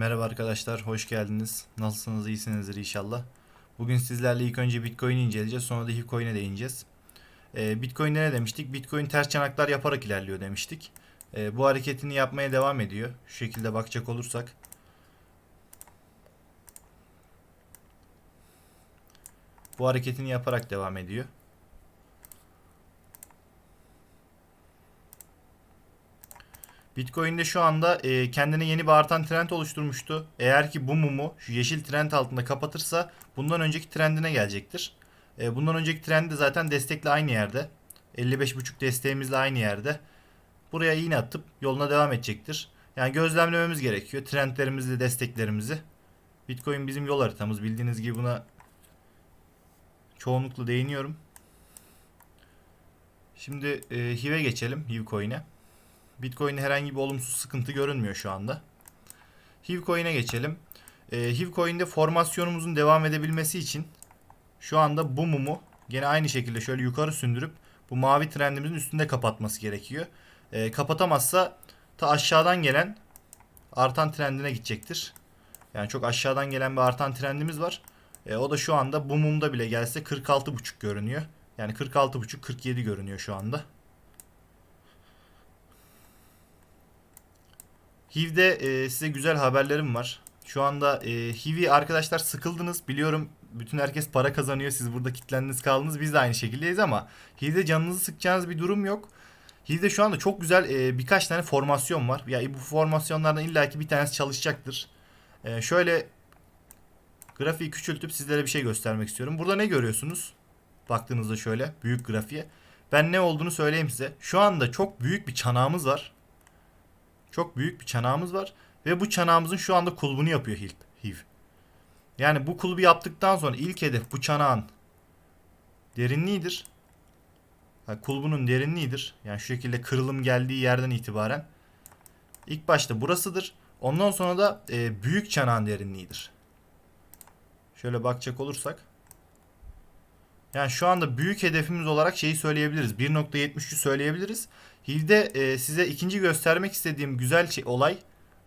Merhaba arkadaşlar, hoş geldiniz. Nasılsınız, iyisinizdir inşallah. Bugün sizlerle ilk önce Bitcoin'i inceleyeceğiz, sonra da Hivcoin'e değineceğiz. Bitcoin'de ne demiştik? Bitcoin ters çanaklar yaparak ilerliyor demiştik. Ee, bu hareketini yapmaya devam ediyor. Şu şekilde bakacak olursak. Bu hareketini yaparak devam ediyor. Bitcoin'de şu anda e, kendine yeni bir artan trend oluşturmuştu. Eğer ki bu mumu şu yeşil trend altında kapatırsa bundan önceki trendine gelecektir. E, bundan önceki trendi de zaten destekle aynı yerde. 55.5 desteğimizle aynı yerde. Buraya iğne atıp yoluna devam edecektir. Yani gözlemlememiz gerekiyor. Trendlerimizi, desteklerimizi. Bitcoin bizim yol haritamız. Bildiğiniz gibi buna çoğunlukla değiniyorum. Şimdi e, HIV'e geçelim. HIV coin'e. Bitcoin'de herhangi bir olumsuz sıkıntı görünmüyor şu anda. Hivcoin'e geçelim. Ee, Hivcoin'de formasyonumuzun devam edebilmesi için şu anda bu mumu gene aynı şekilde şöyle yukarı sündürüp bu mavi trendimizin üstünde kapatması gerekiyor. Ee, kapatamazsa ta aşağıdan gelen artan trendine gidecektir. Yani çok aşağıdan gelen bir artan trendimiz var. Ee, o da şu anda bu mumda bile gelse 46.5 görünüyor. Yani 46.5-47 görünüyor şu anda. HIV'de e, size güzel haberlerim var. Şu anda e, HIV'i arkadaşlar sıkıldınız. Biliyorum bütün herkes para kazanıyor. Siz burada kitlendiniz kaldınız. Biz de aynı şekildeyiz ama HIV'de canınızı sıkacağınız bir durum yok. HIV'de şu anda çok güzel e, birkaç tane formasyon var. Ya bu formasyonlardan illaki bir tanesi çalışacaktır. E, şöyle grafiği küçültüp sizlere bir şey göstermek istiyorum. Burada ne görüyorsunuz? Baktığınızda şöyle büyük grafiğe. Ben ne olduğunu söyleyeyim size. Şu anda çok büyük bir çanağımız var. Çok büyük bir çanağımız var. Ve bu çanağımızın şu anda kulbunu yapıyor HIV. Yani bu kulbu yaptıktan sonra ilk hedef bu çanağın derinliğidir. Ha, kulbunun derinliğidir. Yani şu şekilde kırılım geldiği yerden itibaren. İlk başta burasıdır. Ondan sonra da e, büyük çanağın derinliğidir. Şöyle bakacak olursak. Yani şu anda büyük hedefimiz olarak şeyi söyleyebiliriz. 1.73'ü söyleyebiliriz. Hiv'de e, size ikinci göstermek istediğim güzel şey, olay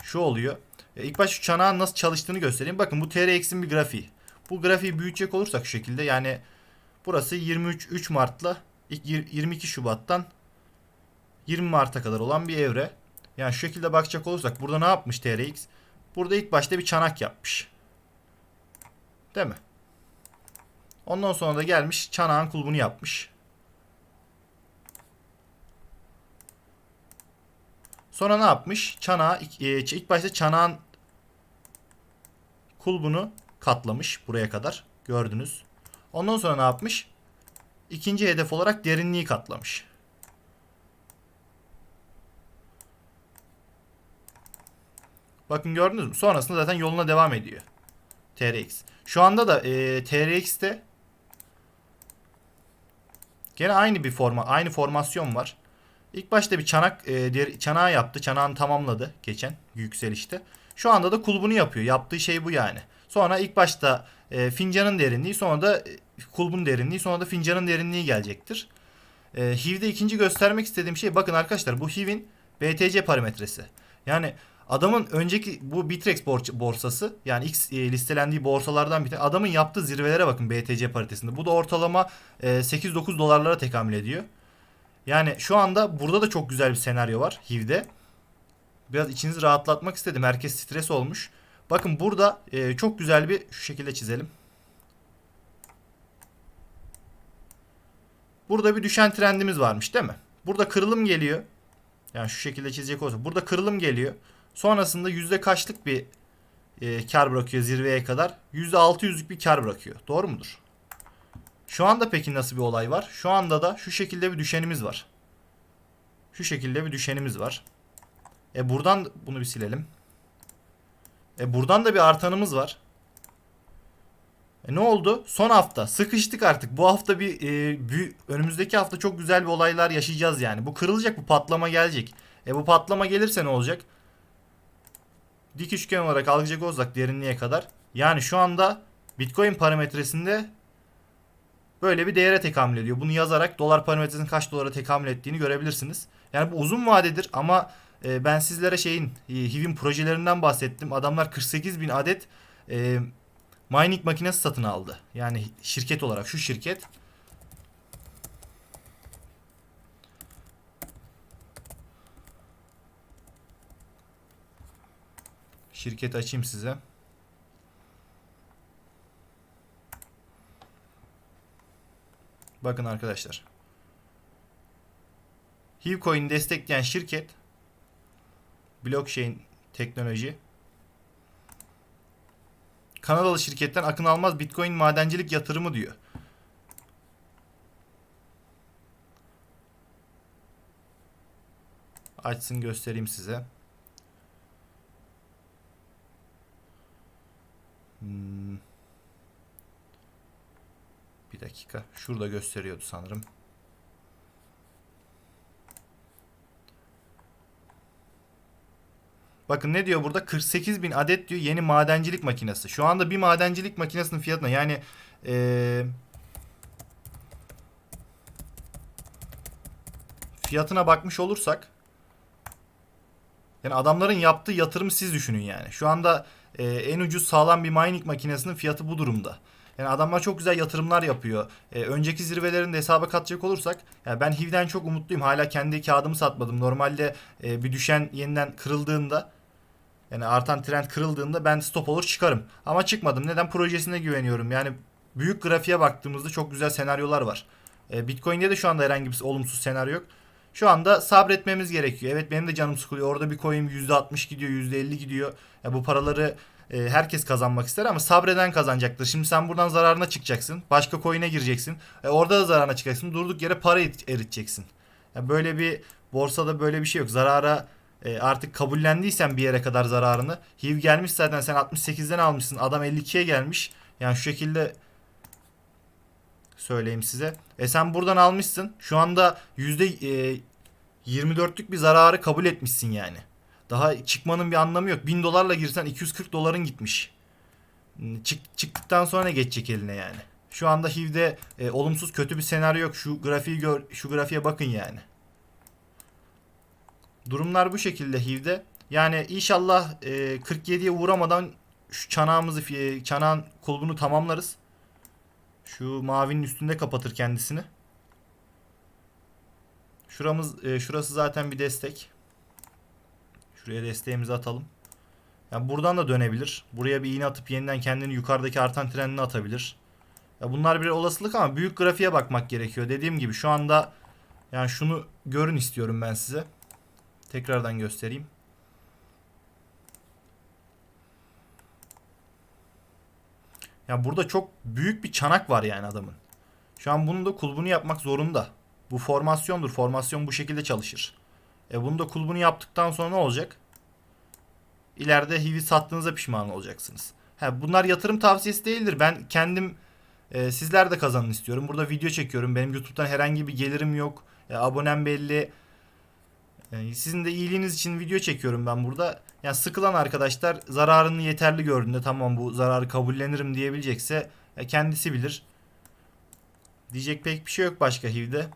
şu oluyor. E, ilk başta şu çanağın nasıl çalıştığını göstereyim. Bakın bu TRX'in bir grafiği. Bu grafiği büyütecek olursak şu şekilde yani burası 23 3 Mart'la 22 Şubat'tan 20 Mart'a kadar olan bir evre. Yani şu şekilde bakacak olursak burada ne yapmış TRX? Burada ilk başta bir çanak yapmış. Değil mi? Ondan sonra da gelmiş çanağın kulbunu yapmış. Sonra ne yapmış? Çanağı e, ilk başta çanağın kulbunu katlamış buraya kadar. Gördünüz. Ondan sonra ne yapmış? İkinci hedef olarak derinliği katlamış. Bakın gördünüz mü? Sonrasında zaten yoluna devam ediyor. TRX. Şu anda da e, TRX'te gene aynı bir forma, aynı formasyon var. İlk başta bir çanak e, diğer çanağı yaptı. Çanağını tamamladı geçen yükselişte. Şu anda da kulbunu yapıyor. Yaptığı şey bu yani. Sonra ilk başta e, fincanın derinliği, sonra da e, kulbun derinliği, sonra da fincanın derinliği gelecektir. E, HIV'de ikinci göstermek istediğim şey bakın arkadaşlar bu HIV'in BTC parametresi. Yani adamın önceki bu Bitrex borsası yani X e, listelendiği borsalardan bir tane adamın yaptığı zirvelere bakın BTC paritesinde. Bu da ortalama e, 8-9 dolarlara tekamül ediyor. Yani şu anda burada da çok güzel bir senaryo var HIV'de. Biraz içinizi rahatlatmak istedim. Herkes stres olmuş. Bakın burada e, çok güzel bir şu şekilde çizelim. Burada bir düşen trendimiz varmış değil mi? Burada kırılım geliyor. Yani şu şekilde çizecek olursa. Burada kırılım geliyor. Sonrasında yüzde kaçlık bir e, kar bırakıyor zirveye kadar? Yüzde altı yüzlük bir kar bırakıyor. Doğru mudur? Şu anda peki nasıl bir olay var? Şu anda da şu şekilde bir düşenimiz var. Şu şekilde bir düşenimiz var. E buradan bunu bir silelim. E buradan da bir artanımız var. E ne oldu? Son hafta sıkıştık artık. Bu hafta bir e, büyük, önümüzdeki hafta çok güzel bir olaylar yaşayacağız yani. Bu kırılacak, bu patlama gelecek. E bu patlama gelirse ne olacak? Dik üçgen olarak alacak olsak derinliğe kadar. Yani şu anda Bitcoin parametresinde böyle bir değere tekamül ediyor. Bunu yazarak dolar parametresinin kaç dolara tekamül ettiğini görebilirsiniz. Yani bu uzun vadedir ama e, ben sizlere şeyin e, HIV'in projelerinden bahsettim. Adamlar 48 bin adet e, mining makinesi satın aldı. Yani şirket olarak şu şirket. Şirket açayım size. Bakın arkadaşlar. Hivcoin'i destekleyen şirket blockchain teknoloji Kanadalı şirketten Akın Almaz Bitcoin madencilik yatırımı diyor. Açsın göstereyim size. Hmm. Bir dakika. Şurada gösteriyordu sanırım. Bakın ne diyor burada? 48 bin adet diyor yeni madencilik makinesi. Şu anda bir madencilik makinesinin fiyatına yani eee, fiyatına bakmış olursak yani adamların yaptığı yatırımı siz düşünün yani. Şu anda eee, en ucuz sağlam bir mining makinesinin fiyatı bu durumda. Yani adamlar çok güzel yatırımlar yapıyor. Ee, önceki zirvelerini hesaba katacak olursak yani ben HIV'den çok umutluyum. Hala kendi kağıdımı satmadım. Normalde e, bir düşen yeniden kırıldığında yani artan trend kırıldığında ben stop olur çıkarım. Ama çıkmadım. Neden? Projesine güveniyorum. Yani büyük grafiğe baktığımızda çok güzel senaryolar var. E, Bitcoin'de de şu anda herhangi bir olumsuz senaryo yok. Şu anda sabretmemiz gerekiyor. Evet benim de canım sıkılıyor. Orada bir coin %60 gidiyor, %50 gidiyor. Ya bu paraları e, herkes kazanmak ister ama sabreden kazanacaktır. Şimdi sen buradan zararına çıkacaksın. Başka coin'e gireceksin. E, orada da zararına çıkacaksın. Durduk yere para erit- eriteceksin. Ya böyle bir borsada böyle bir şey yok. Zarara e, artık kabullendiysen bir yere kadar zararını. HIV gelmiş zaten sen 68'den almışsın. Adam 52'ye gelmiş. Yani şu şekilde söyleyeyim size. E sen buradan almışsın. Şu anda yüzde e, 24'lük bir zararı kabul etmişsin yani. Daha çıkmanın bir anlamı yok. 1000 dolarla girsen 240 doların gitmiş. Çık, çıktıktan sonra ne geçecek eline yani. Şu anda HIV'de e, olumsuz kötü bir senaryo yok. Şu grafiği gör, şu grafiğe bakın yani. Durumlar bu şekilde HIV'de. Yani inşallah e, 47'ye uğramadan şu çanağımızı, e, çanağın kulbunu tamamlarız. Şu mavinin üstünde kapatır kendisini. Şuramız, e, şurası zaten bir destek. Şuraya desteğimizi atalım. Yani buradan da dönebilir. Buraya bir iğne atıp yeniden kendini yukarıdaki artan trenine atabilir. Ya bunlar bir olasılık ama büyük grafiğe bakmak gerekiyor. Dediğim gibi şu anda yani şunu görün istiyorum ben size. Tekrardan göstereyim. Ya burada çok büyük bir çanak var yani adamın. Şu an bunun da kulbunu yapmak zorunda. Bu formasyondur. Formasyon bu şekilde çalışır. E bunu da kulbunu yaptıktan sonra ne olacak? İleride HIV'i sattığınızda pişman olacaksınız. Ha, bunlar yatırım tavsiyesi değildir. Ben kendim e, sizler de kazanın istiyorum. Burada video çekiyorum. Benim YouTube'dan herhangi bir gelirim yok. E, abonem belli. E, sizin de iyiliğiniz için video çekiyorum ben burada. Yani sıkılan arkadaşlar zararını yeterli gördüğünde tamam bu zararı kabullenirim diyebilecekse kendisi bilir. Diyecek pek bir şey yok başka HIV'de.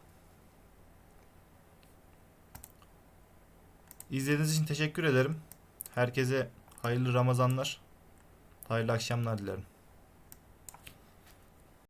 İzlediğiniz için teşekkür ederim. Herkese hayırlı Ramazanlar, hayırlı akşamlar dilerim.